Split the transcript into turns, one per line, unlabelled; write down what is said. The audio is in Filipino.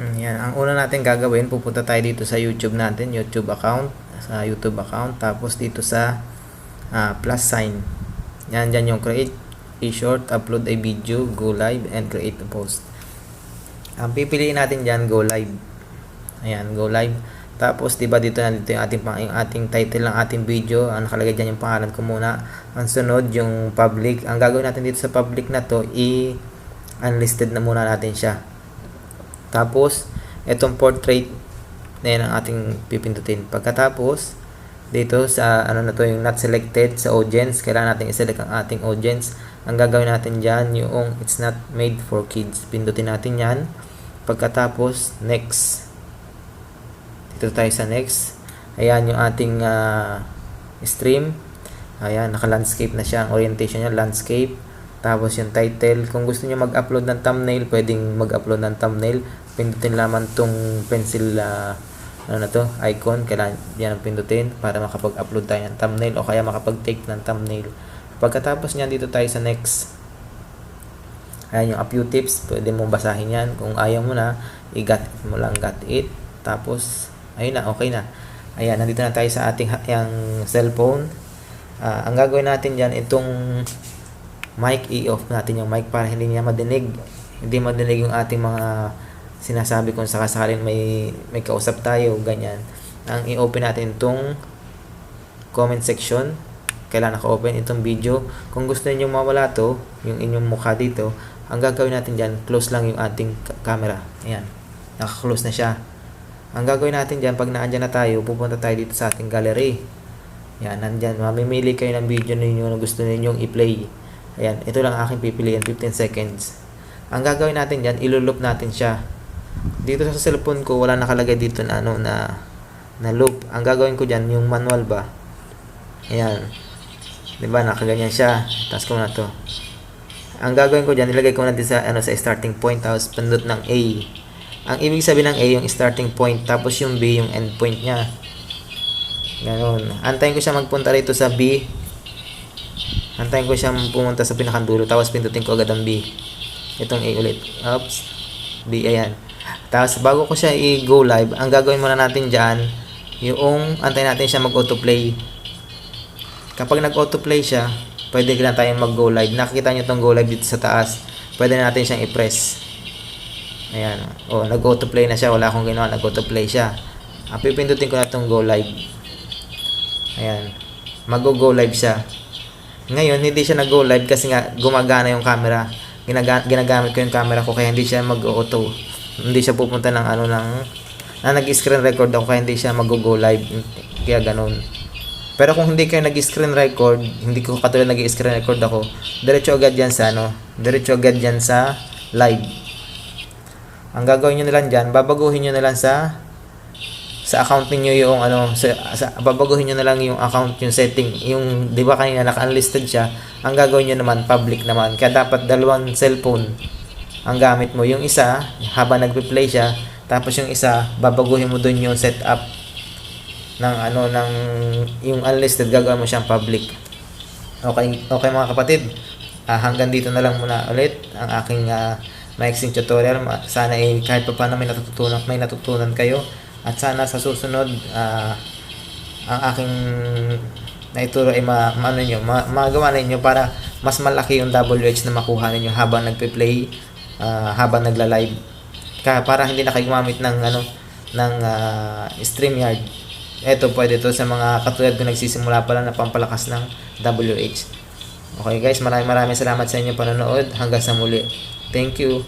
Mm, Yan. Ang una natin gagawin, pupunta tayo dito sa YouTube natin, YouTube account, sa YouTube account, tapos dito sa ah, plus sign. Yan, dyan yung create a short, upload a video, go live, and create a post. Ang pipiliin natin dyan, go live. Ayan, go live. Tapos, di ba dito na yung ating, yung ating title ng ating video. Ang nakalagay dyan yung pangalan ko muna. Ang sunod, yung public. Ang gagawin natin dito sa public na to, i-unlisted na muna natin siya. Tapos, itong portrait na yan ang ating pipindutin. Pagkatapos, dito sa ano na to yung not selected sa audience, kailangan natin i-select ang ating audience. Ang gagawin natin dyan, yung it's not made for kids. Pindutin natin yan. Pagkatapos, next. Dito tayo sa next. Ayan yung ating ah, stream. Ayan, naka-landscape na siya. Ang orientation niya, landscape. Tapos yung title. Kung gusto niyo mag-upload ng thumbnail, pwedeng mag-upload ng thumbnail. Pindutin lamang tong pencil ah, ano na to, icon. Kailangan yan ang pindutin para makapag-upload tayo ng thumbnail o kaya makapag-take ng thumbnail. Pagkatapos niyan, dito tayo sa next. Ayan yung a few tips. Pwede mong basahin yan. Kung ayaw mo na, i-got mo lang got it. Tapos, ayun na, okay na. Ayan, nandito na tayo sa ating yung cellphone. Ah, ang gagawin natin dyan, itong mic, i-off natin yung mic para hindi niya madinig. Hindi madinig yung ating mga sinasabi kung sakasalin may, may kausap tayo, ganyan. Ang i-open natin itong comment section. Kailangan naka-open itong video. Kung gusto niyo mawala to, yung inyong mukha dito, ang gagawin natin dyan, close lang yung ating camera. Ayan. Naka-close na siya. Ang gagawin natin dyan, pag naandyan na tayo, pupunta tayo dito sa ating gallery. Yan, nandyan. Mamimili kayo ng video ninyo na gusto ninyong i-play. Ayan, ito lang aking pipiliin, 15 seconds. Ang gagawin natin dyan, ilulup natin siya. Dito sa cellphone ko, wala nakalagay dito na ano na na loop. Ang gagawin ko dyan, yung manual ba? Ayan. Ba, nakaganyan siya. Tapos ko na to. Ang gagawin ko dyan, ilagay ko na sa, ano, sa starting point, tapos pindot ng A. Ang ibig sabihin ng A, yung starting point, tapos yung B, yung end point niya. Ganon. Antayin ko siya magpunta rito sa B. Antayin ko siya pumunta sa pinakandulo, tapos pindutin ko agad ang B. Itong A ulit. Oops. B, ayan. Tapos bago ko siya i-go live, ang gagawin muna natin dyan, yung antayin natin siya mag-autoplay. Kapag nag-autoplay siya, pwede lang tayong mag-go live. Nakikita nyo itong go live dito sa taas. Pwede na natin siyang i-press. Ayan. O, nag-autoplay na siya. Wala akong ginawa. Nag-autoplay siya. Ang pipindutin ko na itong go live. Ayan. Mag-go live siya. Ngayon, hindi siya nag-go live kasi nga gumagana yung camera. Ginaga- ginagamit ko yung camera ko kaya hindi siya mag-auto. Hindi siya pupunta ng ano ng na nag-screen record ako kaya hindi siya mag-go live. Kaya ganun. Pero kung hindi kayo nag-screen record, hindi ko katulad nag-screen record ako, diretso agad yan sa ano, diretso agad yan sa live. Ang gagawin nyo na dyan, babaguhin nyo na sa sa account niyo yung ano sa, sa babaguhin niyo na lang yung account yung setting. Yung di ba kanina naka-unlisted siya. Ang gagawin niyo naman public naman. Kaya dapat dalawang cellphone ang gamit mo. Yung isa habang nagpe-play siya tapos yung isa babaguhin mo doon yung setup ng ano ng yung unlisted gagawin mo siyang public. Okay okay mga kapatid. Ah, hanggang dito na lang muna ulit ang aking uh, maiksing tutorial. Sana eh, kahit pa paano may natutunan may natutunan kayo at sana sa susunod ah, ang aking naituro ay ma, ma, ano nyo, ma, magawa ninyo para mas malaki yung WH na makuha ninyo habang nagpe-play ah, habang nagla-live. Kaya para hindi na kayo gumamit ng ano ng ah, StreamYard eto pwede to sa mga katulad ko nagsisimula pa lang na pampalakas ng WH okay guys maraming maraming salamat sa inyong panonood. Hanggang sa muli. Thank you